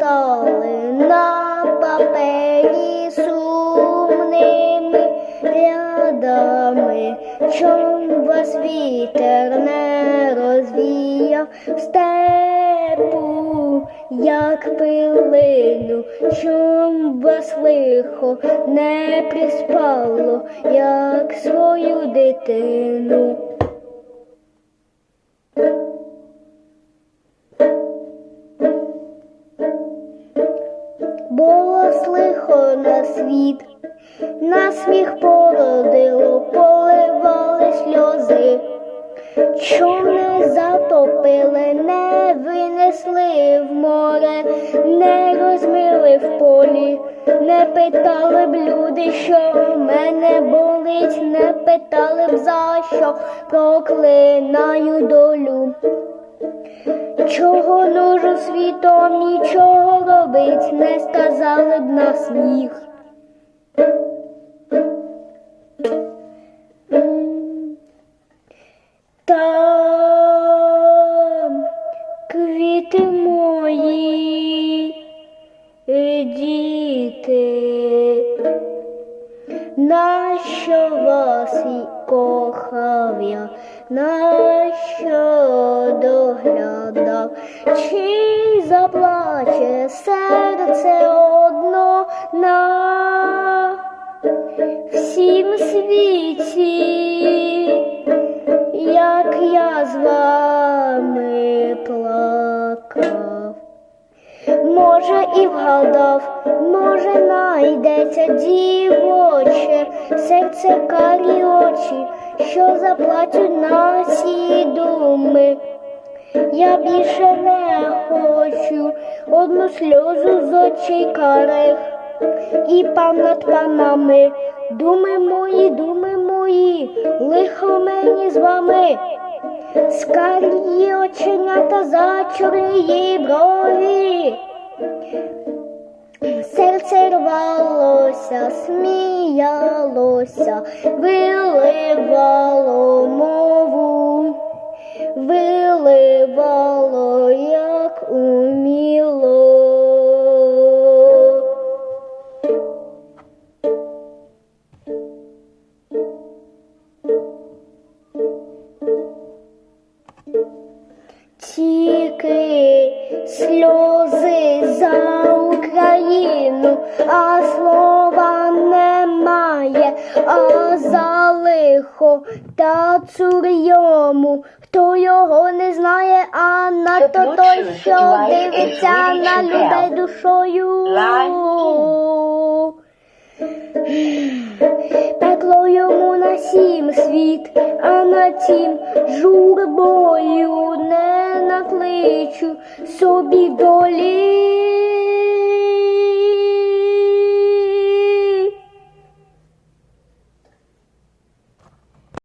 долина папері сумними рядами, чом вас вітер не розвіяв в степу, як пилину, чом вас лихо не приспало, як свою дитину. Було лихо на світ, на сміх породило, поливали сльози. Човни затопили, не винесли в море, не розмили в полі, не питали б люди, що в мене болить, не питали б за що проклинаю долю. Чого нужу світом нічого робить, не сказали б на сміх. Там квіти мої, діти, нащо вас кохав я, нащо доглядав, чи заплаче серце одно на всім світі, як я з вами плакав. Може, і вгадав, може, найдеться дівоче, серце карі очі, що заплачуть на всі думи. Я більше не хочу одну сльозу з очей карих і пан над панами. Думи мої, думи мої, лихо мені з вами. Скарі оченята зачорії брові. Серце рвалося, сміялося, виливало мову, виливало, як уміло. Тільки сльози за Україну, а слова немає, а за лихо та цур йому, хто його не знає, а надто той, що дивиться на людей душою. Пекло йому на сім світ, а на тім журбою не накличу собі долі.